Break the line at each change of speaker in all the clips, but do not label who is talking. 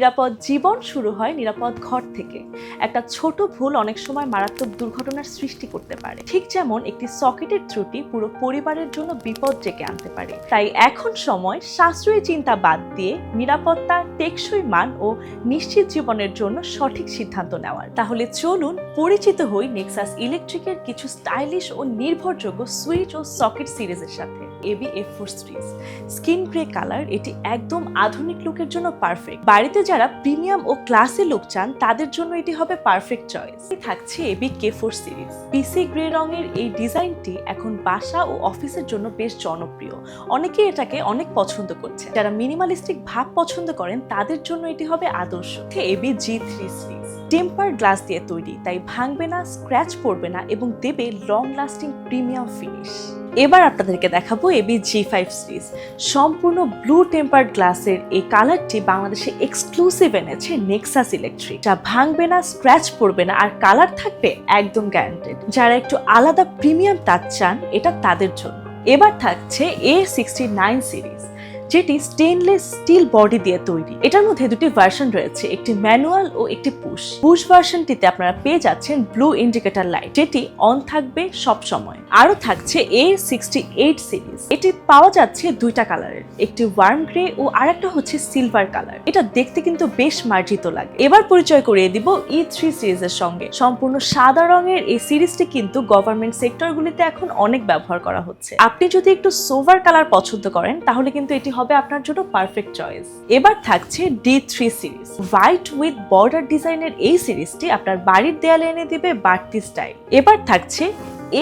নিরাপদ জীবন শুরু হয় নিরাপদ ঘর থেকে। একটা ছোট ভুল অনেক সময় মারাত্মক দুর্ঘটনার সৃষ্টি করতে পারে। ঠিক যেমন একটি সকেটের ত্রুটি পুরো পরিবারের জন্য বিপদ ডেকে আনতে পারে। তাই এখন সময় সাশ্রয়ী চিন্তা বাদ দিয়ে নিরাপত্তা, টেকসই মান ও নিশ্চিত জীবনের জন্য সঠিক সিদ্ধান্ত নেওয়ার। তাহলে চলুন পরিচিত হই নেক্সাস ইলেকট্রিকের কিছু স্টাইলিশ ও নির্ভরযোগ্য সুইচ ও সকেট সিরিজের সাথে। AB F four series. Skin grey colour, এটি একদম আধুনিক লুকের জন্য পারফেক্ট। বাড়িতে যারা প্রিমিয়াম ও ক্লাসি লুক চান, তাদের জন্য এটি হবে পারফেক্ট চয়েস। থাকছে AB K four series. PC grey রঙের এই ডিজাইনটি এখন বাসা ও অফিসের জন্য বেশ জনপ্রিয়। অনেকেই এটাকে অনেক পছন্দ করছে। যারা মিনিমালিস্টিক ভাব পছন্দ করেন, তাদের জন্য এটি হবে আদর্শ। AB G three series. Temper glass দিয়ে তৈরি, তাই ভাঙবে না, স্ক্র্যাচ পড়বে না এবং দেবে লং লাস্টিং প্রিমিয়াম ফিনিশ এবার আপনাদেরকে দেখাবো এবি জি ফাইভ সিরিজ সম্পূর্ণ ব্লু টেম্পার্ড গ্লাসের এই কালারটি বাংলাদেশে এক্সক্লুসিভ এনেছে নেক্সাস ইলেকট্রিক যা ভাঙবে না স্ক্র্যাচ পড়বে না, আর কালার থাকবে একদম গ্যারান্টেড যারা একটু আলাদা প্রিমিয়াম টাচ চান, এটা তাদের জন্য। এবার থাকছে এ সিক্সটি নাইন সিরিজ যেটি স্টেনলেস স্টিল বডি দিয়ে তৈরি। এটার মধ্যে দুটি ভার্সন রয়েছে, একটি ম্যানুয়াল ও একটি পুশ পুশ ভার্সনটিতে আপনারা পেয়ে যাচ্ছেন ব্লু ইন্ডিকেটর লাইট যেটি অন থাকবে সব সময় আরও থাকছে এ সিক্সটি এইট সিরিজ এটি পাওয়া যাচ্ছে দুইটা কালারের একটি ওয়ার্ম গ্রে ও আরেকটা হচ্ছে সিলভার কালার এটা দেখতে কিন্তু বেশ মার্জিত লাগে। এবার পরিচয় করিয়ে দিব ই থ্রি সিরিজের সঙ্গে। সম্পূর্ণ সাদা রঙের এই সিরিজটি কিন্তু গভর্নমেন্ট সেক্টরগুলিতে এখন অনেক ব্যবহার করা হচ্ছে। আপনি যদি একটু সোভার কালার পছন্দ করেন, তাহলে কিন্তু এটি হবে আপনার জন্য পারফেক্ট চয়েস এবার থাকছে D three series white with border ডিজাইনের এই সিরিজটি আপনার বাড়ির দেয়ালে এনে দিবে বাড়তি স্টাইল এবার থাকছে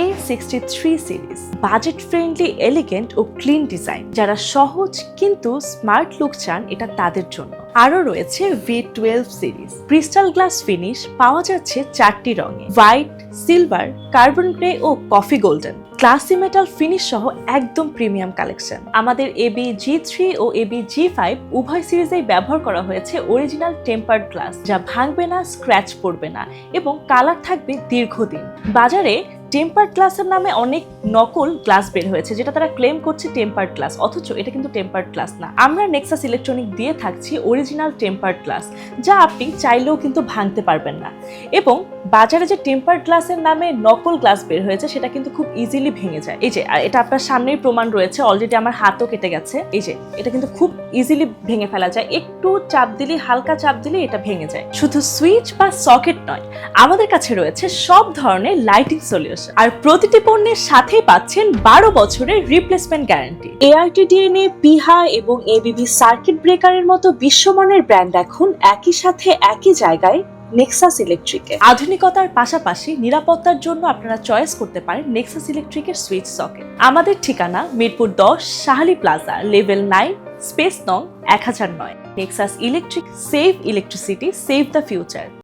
A sixty three series budget friendly elegant O clean design যারা সহজ কিন্তু স্মার্ট লুক চান, এটা তাদের জন্য। আরও রয়েছে V twelve series crystal glass finish পাওয়া যাচ্ছে চারটি রঙে। হোয়াইট সিলভার কার্বন গ্রে ও coffee golden classy metal finish সহ একদম প্রিমিয়াম কালেকশন। আমাদের এবি জি থ্রি ও এবি জি ফাইভ উভয় সিরিজেই ব্যবহার করা হয়েছে অরিজিনাল টেম্পার্ড গ্লাস, যা ভাঙবে না, স্ক্র্যাচ পড়বে না এবং কালার থাকবে দীর্ঘদিন। বাজারে টেম্পার্ড গ্লাসের নামে অনেক নকল গ্লাস বের হয়েছে, যেটা তারা ক্লেম করছে টেম্পার্ড গ্লাস অথচ এটা কিন্তু টেম্পার্ড গ্লাস না। আমরা নেক্সাস ইলেকট্রনিক দিয়ে থাকছি অরিজিনাল টেম্পার্ড গ্লাস যা আপনি চাইলেও কিন্তু ভাঙতে পারবেন না। এবং বাজারে যে টেম্পার্ড গ্লাসের নামে নকল গ্লাস বের হয়েছে, সেটা কিন্তু খুব ইজিলি ভেঙে যায়। এই যে এটা আপনার সামনেই প্রমাণ রয়েছে অলরেডি আমার হাতও কেটে গেছে। এই যে, এটা কিন্তু খুব ইজিলি ভেঙে ফেলা যায়। একটু চাপ দিলে হালকা চাপ দিলে এটা ভেঙে যায়। শুধু সুইচ বা সকেট নয়, আমাদের কাছে রয়েছে সব ধরনের লাইটিং সলিউশন আর প্রতিটি পণ্যের সাথেই পাচ্ছেন বারো বছরের রিপ্লেসমেন্ট গ্যারান্টি এআরটি ডিএনএ পিহা এবং এবিবি সার্কিট ব্রেকারের মতো বিশ্বমানের ব্র্যান্ড এখন একই সাথে একই জায়গায় নেক্সাস ইলেকট্রিকে আধুনিকতার পাশাপাশি নিরাপত্তার জন্য আপনারা চয়েস করতে পারেন নেক্সাস ইলেকট্রিকের সুইচ সকেট আমাদের ঠিকানা মিরপুর দশ Shahali plaza level nine space নং, এক হাজার নয়। Nexus electric save electricity save the future